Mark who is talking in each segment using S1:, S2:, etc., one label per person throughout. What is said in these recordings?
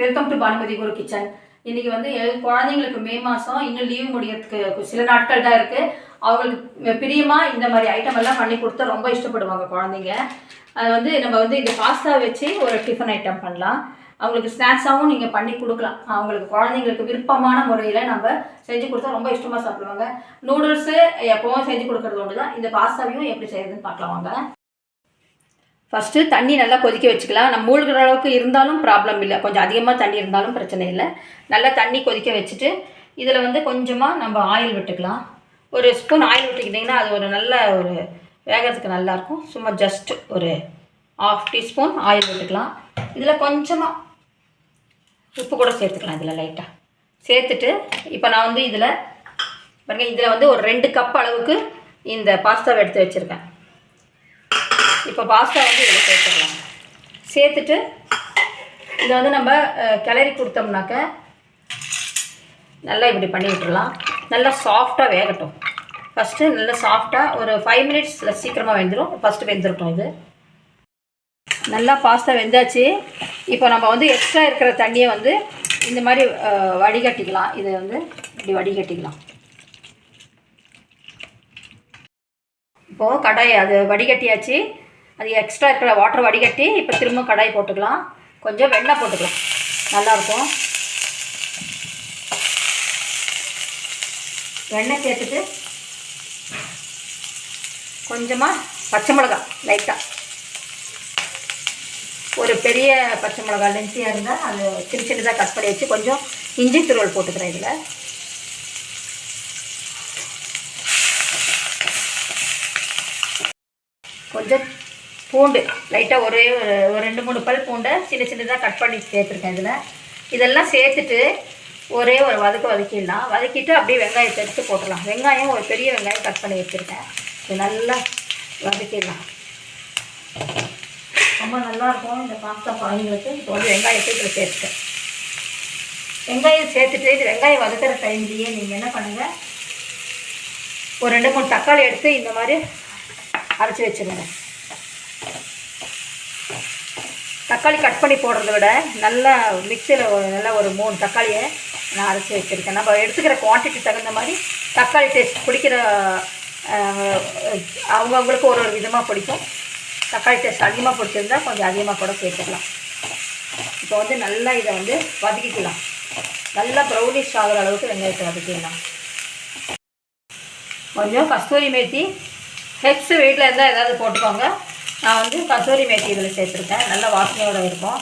S1: Welcome to Bhanumathi Guru kitchen இன்னைக்கு வந்து குழந்தைங்களுக்கு மே மாதம் இன்னும் லீவ் முடியறதுக்கு சில நாட்கள் தான் இருக்குது அவங்களுக்கு பிரியமாக இந்த மாதிரி ஐட்டம் எல்லாம் பண்ணி கொடுத்தா ரொம்ப இஷ்டப்படுவாங்க குழந்தைங்க. அது வந்து நம்ம வந்து இந்த பாஸ்தா வச்சு ஒரு டிஃபன் ஐட்டம் பண்ணலாம். அவங்களுக்கு ஸ்நாக்ஸாகவும் நீங்கள் பண்ணி கொடுக்கலாம். அவங்களுக்கு குழந்தைங்களுக்கு விருப்பமான முறையில் நம்ம செஞ்சு கொடுத்தா ரொம்ப இஷ்டமாக சாப்பிடுவாங்க. நூடுல்ஸு எப்போவும் செஞ்சு கொடுக்குறது ஒன்று தான் இந்த பாஸ்தாவையும் எப்படி செய்யறதுன்னு பார்க்கலாம் வாங்க. ஃபஸ்ட்டு தண்ணி நல்லா கொதிக்க வச்சுக்கலாம். நம்ம மூழ்கிற அளவுக்கு இருந்தாலும் ப்ராப்ளம் இல்லை. கொஞ்சம் அதிகமாக தண்ணி இருந்தாலும் பிரச்சனை இல்லை. நல்லா தண்ணி கொதிக்க வச்சுட்டு இதில் வந்து கொஞ்சமாக நம்ம ஆயில் விட்டுக்கலாம். ஒரு ஸ்பூன் ஆயில் விட்டுக்கிட்டிங்கன்னா அது ஒரு நல்ல ஒரு வேகிறதுக்கு நல்லாயிருக்கும் சும்மா ஜஸ்ட் ஒரு ஆஃப் டீஸ்பூன் ஆயில் விட்டுக்கலாம். இதில் கொஞ்சமாக உப்பு கூட சேர்த்துக்கலாம் இதில் லைட்டாக சேர்த்துட்டு இப்போ நான் வந்து இதில் பாருங்கள் இதில் வந்து ஒரு ரெண்டு கப் அளவுக்கு இந்த பாஸ்தாவை எடுத்து வச்சுருக்கேன். இப்போ பாஸ்தா வந்து இதில் சேர்த்துக்கலாம் சேர்த்துட்டு இதை வந்து நம்ம கிளறி கொடுத்தோம்னாக்க நல்லா இப்படி பண்ணி விட்டுடலாம். நல்லா சாஃப்டாக வேகட்டும். ஃபஸ்ட்டு நல்லா சாஃப்டாக ஒரு ஃபைவ் மினிட்ஸில் சீக்கிரமாக வெந்துடும் ஃபஸ்ட்டு வெந்துருக்கோம் இது. நல்லா பாஸ்தா வெந்தாச்சு. இப்போ நம்ம வந்து எக்ஸ்ட்ரா இருக்கிற தண்ணியை வந்து இந்த மாதிரி வடிகட்டிக்கலாம். இதை வந்து இப்படி வடிகட்டிக்கலாம். இப்போது கடாய் அது வடிகட்டியாச்சு. அது எக்ஸ்ட்ரா இருக்கிற வாட்டர் வடிகட்டி இப்போ திரும்ப கடாய் போட்டுக்கலாம். கொஞ்சம் வெண்ணெய் போட்டுக்கலாம். நல்லாயிருக்கும். வெண்ணெய் சேர்த்துட்டு கொஞ்சமாக பச்சை மிளகா லைட்டாக ஒரு பெரிய பச்சை மிளகா லென்த்தியாக இருந்தால் அது சின்ன சின்னதாக கட் பண்ணி வச்சு கொஞ்சம் இஞ்சி துருவல் போட்டுக்கிறேன் இதில். கொஞ்சம் பூண்டு லைட்டாக ஒரே ஒரு ஒரு ரெண்டு மூணு பல் பூண்டை சின்ன சின்னதாக கட் பண்ணி சேர்த்துருக்கேன் இதில். இதெல்லாம் சேர்த்துட்டு ஒரே ஒரு வதக்க வதக்கிடலாம். வதக்கிட்டு அப்படியே வெங்காயத்தை எடுத்து போட்டுடலாம். வெங்காயம் ஒரு பெரிய வெங்காயம் கட் பண்ணி வச்சுருக்கேன். இது நல்லா வதக்கிடலாம். ரொம்ப நல்லாயிருக்கும் இந்த பாஸ்தா குழந்தைங்களுக்கு இப்போ வந்து வெங்காயத்தை இதில் சேர்த்துட்டேன். வெங்காயம் சேர்த்துட்டு இது வெங்காயம் வதக்கிற டைம்லேயே நீங்கள் என்ன பண்ணுங்கள் ஒரு ரெண்டு மூணு தக்காளி எடுத்து இந்த மாதிரி அரைச்சி வச்சுருங்க. தக்காளி கட் பண்ணி போடுறத விட நல்லா மிக்சியில் நல்லா ஒரு மூணு தக்காளியை நான் அரைச்சி வச்சுருக்கேன். நம்ம எடுத்துக்கிற குவான்டிட்டி தகுந்த மாதிரி தக்காளி டேஸ்ட் பிடிக்கிற அவங்கவுங்களுக்கு ஒரு ஒரு விதமாக பிடிக்கும். தக்காளி டேஸ்ட் அதிகமாக பிடிச்சிருந்தா கொஞ்சம் அதிகமாக கூட சேர்த்துக்கலாம். இப்போ வந்து நல்லா இதை வந்து வதக்கிக்கலாம். நல்லா ப்ரௌனிஷ் ஆகிற அளவுக்கு வெங்காயத்தை வதக்கிடலாம். கொஞ்சம் கஸ்தூரி மேத்தி ஹெக்ஸ் வீட்டில் இருந்தால் ஏதாவது போட்டுக்கோங்க. நான் வந்து கஸ்தூரி மேத்தி இதில் சேர்த்துருக்கேன். நல்ல வாசனையோடு இருக்கும்.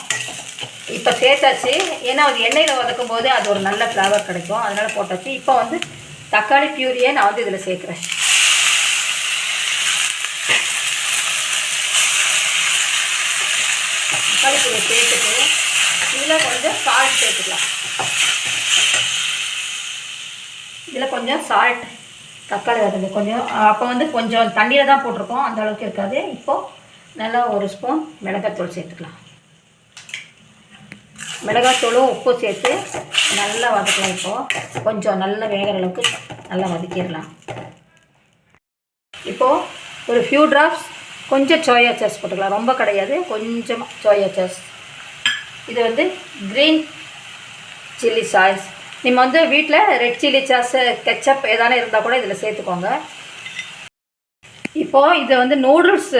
S1: இப்போ சேர்த்தாச்சு. ஏன்னா அது எண்ணெயில் வதக்கும் போது அது ஒரு நல்ல ஃப்ளேவர் கிடைக்கும். அதனால் போட்டாச்சு. இப்போ வந்து தக்காளி பியூரியை நான் வந்து இதில் சேர்க்குறேன். தக்காளி பியூரி சேர்த்துட்டு இதில் கொஞ்சம் சால்ட் சேர்த்துக்கலாம். இதில் கொஞ்சம் சால்ட் தக்காளி வதக்கு கொஞ்சம் அப்போ வந்து கொஞ்சம் தண்ணியில் தான் போட்டிருக்கோம். அந்த அளவுக்கு இருக்காது. இப்போது நல்லா ஒரு ஸ்பூன் மிளகாத்தூள் சேர்த்துக்கலாம். மிளகாத்தூளும் உப்பு சேர்த்து நல்லா வதக்கலாம் இப்போது கொஞ்சம் நல்லா வேகிற அளவுக்கு நல்லா வதக்கிடலாம். இப்போது ஒரு ஃபியூ ட்ராப்ஸ் கொஞ்சம் சோயா சாஸ் போட்டுக்கலாம். ரொம்ப கிடையாது. கொஞ்சமாக சோயா சாஸ் இது வந்து க்ரீன் சில்லி சாஸ் நீங்கள் வந்து வீட்டில் ரெட் சில்லி சாஸ் கெச்சப் எதானே இருந்தால் கூட இதில் சேர்த்துக்கோங்க. இப்போது இது வந்து நூடுல்ஸ்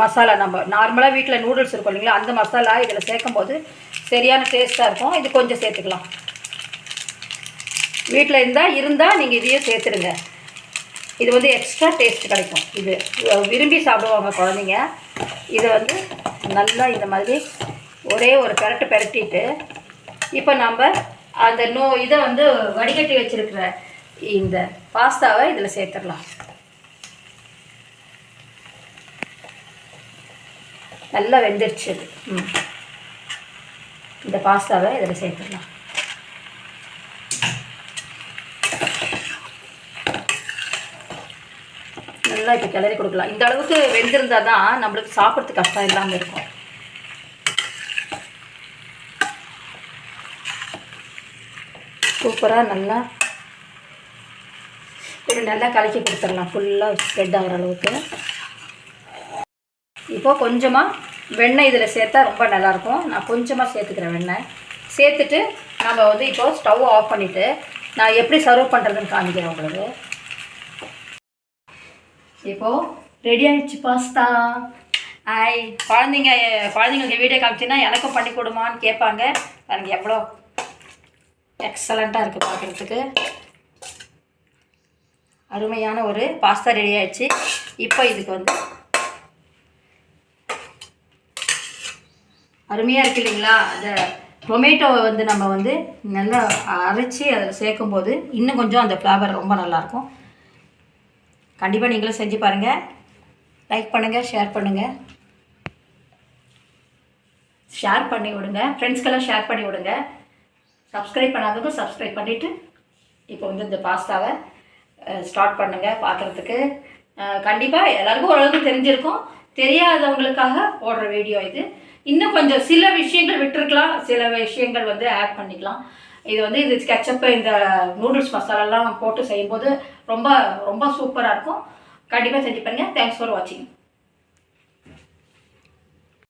S1: மசாலா நம்ம நார்மலாக வீட்டில் நூடுல்ஸ் இருக்கும் இல்லைங்களா அந்த மசாலா இதில் சேர்க்கும் போது சரியான டேஸ்ட்டாக இருக்கும். இது கொஞ்சம் சேர்த்துக்கலாம். வீட்டில் இருந்தால் இருந்தால் நீங்கள் இதையும் சேர்த்துடுங்க. இது வந்து எக்ஸ்ட்ரா டேஸ்ட் கிடைக்கும். இது விரும்பி சாப்பிடுவாங்க குழந்தைங்க. இதை வந்து நல்லா இந்த மாதிரி ஒரே ஒரு பெரட்டு பெரட்டிட்டு இப்போ நம்ம அந்த நோ இதை வந்து வடிகட்டி வச்சிருக்கிற இந்த பாஸ்தாவை இதில் சேர்த்துடலாம். நல்லா வெந்துருச்சு ம். இந்த பாஸ்தாவை இதில் சேர்த்துடலாம். நல்லா இப்போ கிளறி கொடுக்கலாம். இந்த அளவுக்கு வெந்திருந்தால் தான் நம்மளுக்கு சாப்பிட்றதுக்கு கஷ்டம் இல்லாமல் இருக்கும். சூப்பராக நல்லா இது நல்லா கலக்கி கொடுத்துடலாம். ஃபுல்லாக ஸ்ப்ரெட் ஆகிற அளவுக்கு. இப்போது கொஞ்சமாக வெண்ணெய் இதில் சேர்த்தா ரொம்ப நல்லாயிருக்கும். நான் கொஞ்சமாக சேர்த்துக்கிறேன் வெண்ணெய். சேர்த்துட்டு நம்ம வந்து இப்போது ஸ்டவ் ஆஃப் பண்ணிவிட்டு நான் எப்படி சர்வ் பண்ணுறதுன்னு காமிக்கிறேன் உங்களுக்கு. இப்போது ரெடி ஆகிடுச்சு பாஸ்தா ஐ குழந்தைங்க குழந்தைங்களுக்கு வீடியோ காமிச்சின்னா எனக்கும் பண்ணி கொடுமான்னு கேட்பாங்க. எனக்கு எவ்வளோ எக்ஸலண்ட்டாக இருக்குது பார்க்குறதுக்கு அருமையான ஒரு பாஸ்தா ரெடி ஆகிடுச்சு இப்போ இதுக்கு வந்து அருமையாக இருக்கு இல்லைங்களா? அந்த டொமேட்டோவை வந்து நம்ம வந்து நல்லா அரைச்சி அதில் சேர்க்கும்போது இன்னும் கொஞ்சம் அந்த ஃப்ளேவர் ரொம்ப நல்லாயிருக்கும். கண்டிப்பாக நீங்களும் செஞ்சு பாருங்கள் லைக் பண்ணுங்கள் ஷேர் பண்ணுங்கள் ஷேர் பண்ணி விடுங்க. ஃப்ரெண்ட்ஸ்க்கெல்லாம் ஷேர் பண்ணி விடுங்க. சப்ஸ்கிரைப் பண்ணாதவங்க சப்ஸ்கிரைப் பண்ணிவிட்டு இப்போ வந்து இந்த பாஸ்தாவை ஸ்டார்ட் பண்ணுங்கள் பார்க்குறதுக்கு கண்டிப்பாக எல்லாருக்கும் ஓரளவுக்கு தெரிஞ்சிருக்கும். தெரியாதவங்களுக்காக ஓடுற வீடியோ இது. இன்னும் கொஞ்சம் சில விஷயங்கள் விட்டுருக்கலாம். சில விஷயங்கள் வந்து ஆட் பண்ணிக்கலாம். இது வந்து இது கெச்சப்பு இந்த நூடுல்ஸ் மசாலாலாம் போட்டு செய்யும்போது ரொம்ப ரொம்ப சூப்பராக இருக்கும். கண்டிப்பாக செஞ்சு பாருங்கள் தேங்க்ஸ் ஃபார் வாட்சிங்